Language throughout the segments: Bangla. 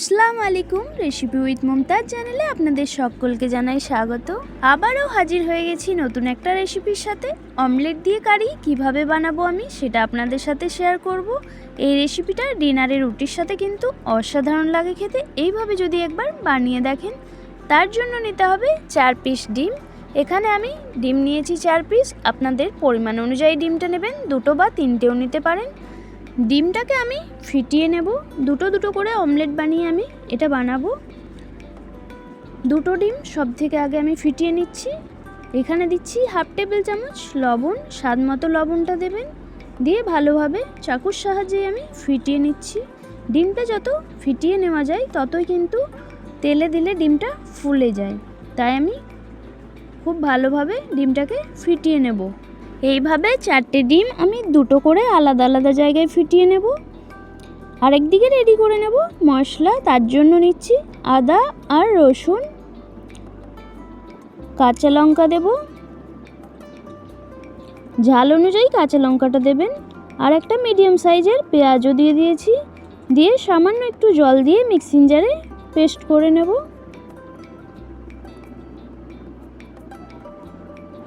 আসসালামু আলাইকুম রেসিপি উইথ মমতাজ চ্যানেলে আপনাদের সকলকে জানাই স্বাগত। আবারও হাজির হয়ে গেছি নতুন একটা রেসিপির সাথে। অমলেট দিয়ে কারি, কীভাবে বানাবো আমি সেটা আপনাদের সাথে শেয়ার করব। এই রেসিপিটা ডিনারে রুটির সাথে কিন্তু অসাধারণ লাগে খেতে, এইভাবে যদি একবার বানিয়ে দেখেন, তার জন্য নিতে হবে চার পিস ডিম। এখানে আমি ডিম নিয়েছি চার পিস আপনাদের পরিমাণ অনুযায়ী ডিমটা নেবেন, দুটো বা তিনটেও নিতে পারেন। ডিমটাকে আমি ফিটিয়ে নেব। দুটো দুটো করে অমলেট বানিয়ে আমি এটা বানাবো। দুটো ডিম সব থেকে আগে আমি ফিটিয়ে নিচ্ছি। এখানে দিচ্ছি হাফ টেবিল চামচ লবণ, স্বাদ মতো লবণটা দেবেন। দিয়ে ভালোভাবে চাকুর সাহায্যে আমি ফিটিয়ে নিচ্ছি। ডিমটা যত ফিটিয়ে নেওয়া যায়, ততই কিন্তু তেলে দিলে ডিমটা ফুলে যায়। তাই আমি খুব ভালোভাবে ডিমটাকে ফিটিয়ে নেব। এইভাবে চারটে ডিম আমি দুটো করে আলাদা আলাদা জায়গায় ফিটিয়ে নেব। আরেকদিকে রেডি করে নেব মশলা, তার জন্য নিচ্ছি আদা আর রসুন। কাঁচা লঙ্কা দেব। ঝাল অনুযায়ী কাঁচা লঙ্কাটা দেবেন। আর একটা মিডিয়াম সাইজের পেঁয়াজও দিয়ে দিয়েছি। দিয়ে সামান্য একটু জল দিয়ে মিক্সিং জারে পেস্ট করে নেব।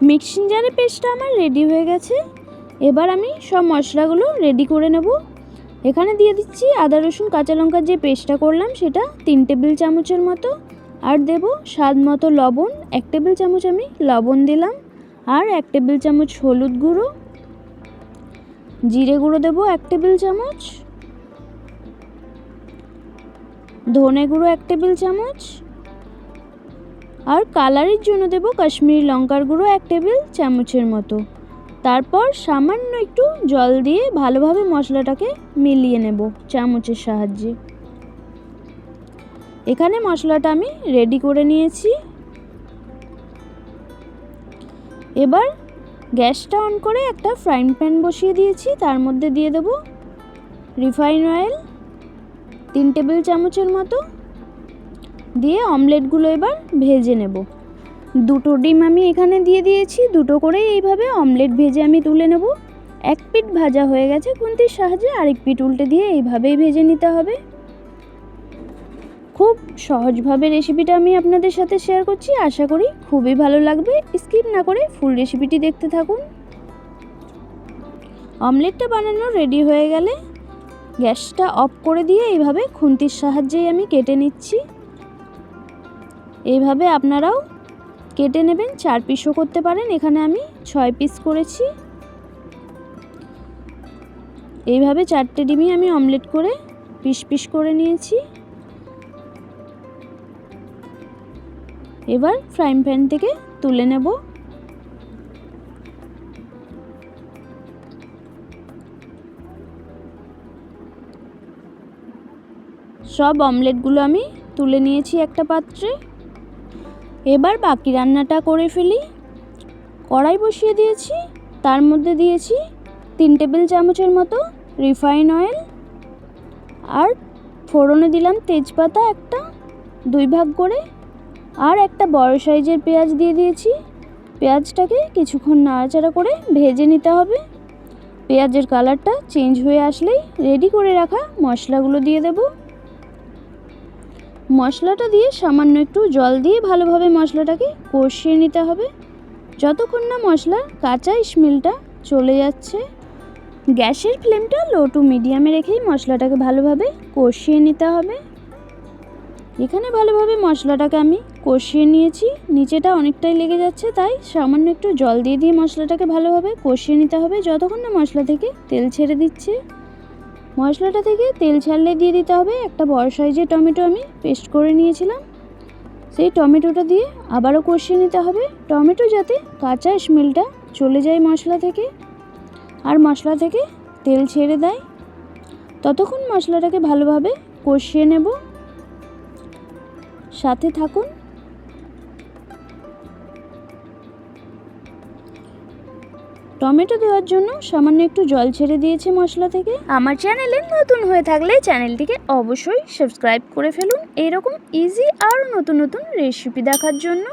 মিক্সিং জারে পেস্টটা আমার রেডি হয়ে গেছে। এবার আমি সব মশলাগুলো রেডি করে নেব। এখানে দিয়ে দিচ্ছি আদা, রসুন, কাঁচা লঙ্কার যে পেস্টটা করলাম সেটা তিন টেবিল চামচের মতো। আর দেব স্বাদ মতো লবণ, এক টেবিল চামচ আমি লবণ দিলাম। আর এক টেবিল চামচ হলুদ গুঁড়ো। জিরে গুঁড়ো দেবো এক টেবিল চামচ। ধনে গুঁড়ো এক টেবিল চামচ। আর কালারের জন্য দেব কাশ্মীরি লঙ্কার গুঁড়ো এক টেবিল চামচের মতো। তারপর সামান্য একটু জল দিয়ে ভালোভাবে মশলাটাকে মিলিয়ে নেব চামচের সাহায্যে। এখানে মশলাটা আমি রেডি করে নিয়েছি। এবার গ্যাসটা অন করে একটা ফ্রাইং প্যান বসিয়ে দিয়েছি। তার মধ্যে দিয়ে দেব রিফাইন অয়েল তিন টেবিল চামচের মতো। দিয়ে অমলেটগুলো এবার ভেজে নেব। দুটো ডিম আমি এখানে দিয়ে দিয়েছি, দুটো করে এইভাবে অমলেট ভেজে আমি তুলে নেব। এক পিট ভাজা হয়ে গেছে খুন্তির সাহায্যে, আরেক পিট উল্টে দিয়ে এইভাবেই ভেজে নিতে হবে। খুব সহজভাবে রেসিপিটা আমি আপনাদের সাথে শেয়ার করছি, আশা করি খুবই ভালো লাগবে। স্কিপ না করে ফুল রেসিপিটি দেখতে থাকুন। অমলেটটা বানানো রেডি হয়ে গেলে গ্যাসটা অফ করে দিয়ে এইভাবে খুন্তির সাহায্যেই আমি কেটে নিচ্ছি। এইভাবে আপনারাও কেটে নেবেন, চার পিসও করতে পারেন। এখানে আমি ছয় পিস করেছি। এইভাবে চারটে ডিমই আমি অমলেট করে পিস পিস করে নিয়েছি। এবার ফ্রাইং প্যান থেকে তুলে নেব। সব অমলেটগুলো আমি তুলে নিয়েছি একটা পাত্রে। এবার বাকি রান্নাটা করে ফেলি। কড়াই বসিয়ে দিয়েছি, তার মধ্যে দিয়েছি তিন টেবিল চামচের মতো রিফাইন অয়েল। আর ফোড়নে দিলাম তেজপাতা একটা দুই ভাগ করে। আর একটা বড় সাইজের পেঁয়াজ দিয়ে দিয়েছি। পেঁয়াজটাকে কিছুক্ষণ নাড়াচাড়া করে ভেজে নিতে হবে। পেঁয়াজের কালারটা চেঞ্জ হয়ে আসলেই রেডি করে রাখা মশলাগুলো দিয়ে দেবো। মশলাটা দিয়ে সামান্য একটু জল দিয়ে ভালোভাবে মশলাটাকে কষিয়ে নিতে হবে। যতক্ষণ না মশলার কাঁচা স্মেলটা চলে যাচ্ছে, গ্যাসের ফ্লেমটা লো টু মিডিয়ামে রেখেই মশলাটাকে ভালোভাবে কষিয়ে নিতে হবে। এখানে ভালোভাবে মশলাটাকে আমি কষিয়ে নিয়েছি। নিচেটা অনেকটাই লেগে যাচ্ছে, তাই সামান্য একটু জল দিয়ে দিয়ে মশলাটাকে ভালোভাবে কষিয়ে নিতে হবে। যতক্ষণ না মশলা থেকে তেল ছেড়ে দিচ্ছে। মশলাটা থেকে তেল ছাড়লে দিয়ে দিতে হবে একটা বড় সাইজের টমেটো আমি পেস্ট করে নিয়েছিলাম। সেই টমেটোটা দিয়ে আবারও কষিয়ে নিতে হবে। টমেটো যাতে কাঁচা স্মেলটা চলে যায় মশলা থেকে আর মশলা থেকে তেল ছেড়ে দেয়। ততক্ষণ মশলাটাকে ভালোভাবে কষিয়ে নেব। সাথে থাকুন। টমেটো দেওয়ার জন্য সামান্য একটু জল ছেড়ে দিয়েছে মশলা থেকে। আমার চ্যানেলে নতুন হয়ে থাকলে চ্যানেলটিকে অবশ্যই সাবস্ক্রাইব করে ফেলুন। এরকম ইজি আর নতুন নতুন রেসিপি দেখার জন্য।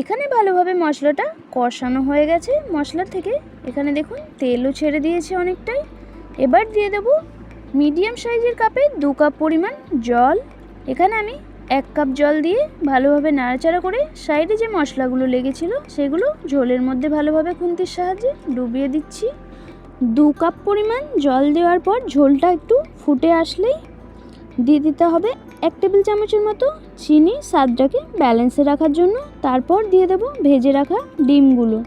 এখানে ভালোভাবে মশলাটা কষানো হয়ে গেছে। মশলা থেকে এখানে দেখুন, তেলও ছেড়ে দিয়েছে অনেকটাই। এবার দিয়ে দেব মিডিয়াম সাইজের কাপে দু কাপ পরিমাণ জল। এখানে আমি এক কাপ জল দিয়ে ভালোভাবে নাড়াচাড়া করে সাইডে যে মশলাগুলো লেগেছিল সেগুলো ঝোলের মধ্যে ভালোভাবে খুন্তির সাহায্যে ডুবিয়ে দিচ্ছি। দু কাপ পরিমাণ জল দেওয়ার পর ঝোলটা একটু ফুটে আসলেই দিয়ে দিতে হবে এক টেবিল চামচের মতো চিনি স্বাদটাকে ব্যালেন্সে রাখার জন্য। তারপর দিয়ে দেবো ভেজে রাখা ডিমগুলো।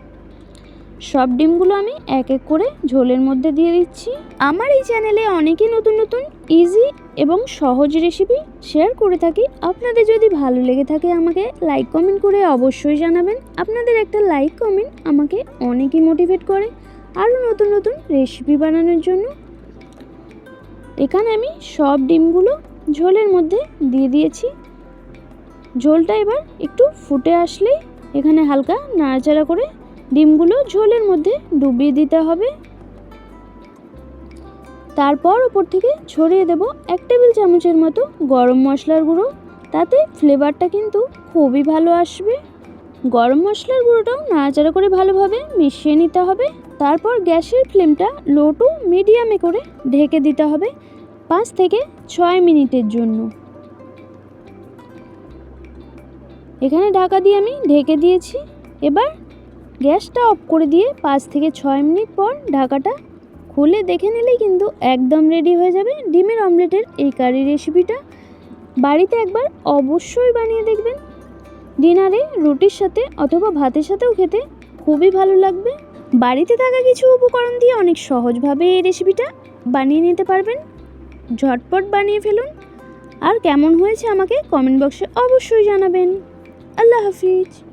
সব ডিমগুলো আমি এক এক করে ঝোলের মধ্যে দিয়ে দিচ্ছি। আমার এই চ্যানেলে অনেকই নতুন নতুন ইজি এবং সহজ রেসিপি শেয়ার করে থাকি। আপনাদের যদি ভালো লেগে থাকে আমাকে লাইক কমেন্ট করে অবশ্যই জানাবেন। আপনাদের একটা লাইক কমেন্ট আমাকে অনেকই মোটিভেট করে। আরও নতুন নতুন রেসিপি বানানোর জন্য। এখানে আমি সব ডিমগুলো ঝোলের মধ্যে দিয়ে দিয়েছি। ঝোলটা এবার একটু ফুটে আসলেই এখানে হালকা নাড়াচাড়া করে ডিমগুলো ঝোলের মধ্যে ডুবিয়ে দিতে হবে। তারপর ওপর থেকে ছড়িয়ে দেব এক টেবিল চামচের মতো গরম মশলার গুঁড়ো। তাতে ফ্লেভারটা কিন্তু খুবই ভালো আসবে। গরম মশলার গুঁড়োটাও নাড়াচাড়া করে ভালোভাবে মিশিয়ে নিতে হবে। তারপর গ্যাসের ফ্লেমটা লো টু মিডিয়ামে করে ঢেকে দিতে হবে পাঁচ থেকে ছয় মিনিটের জন্য। এখানে ঢাকা দিয়ে আমি ঢেকে দিয়েছি। এবার গ্যাসটা অফ করে দিয়ে পাঁচ থেকে ছয় মিনিট পর ঢাকাটা খুলে দেখে নিলেই কিন্তু একদম রেডি হয়ে যাবে ডিমের অমলেটের এই কারি রেসিপিটা বাড়িতে একবার অবশ্যই বানিয়ে দেখবেন। ডিনারে রুটির সাথে অথবা ভাতের সাথেও খেতে খুবই ভালো লাগবে। বাড়িতে থাকা কিছু উপকরণ দিয়ে অনেক সহজভাবে এই রেসিপিটা বানিয়ে নিতে পারবেন। ঝটপট বানিয়ে ফেলুন। আর কেমন হয়েছে আমাকে কমেন্ট বক্সে অবশ্যই জানাবেন। আল্লাহ হাফিজ।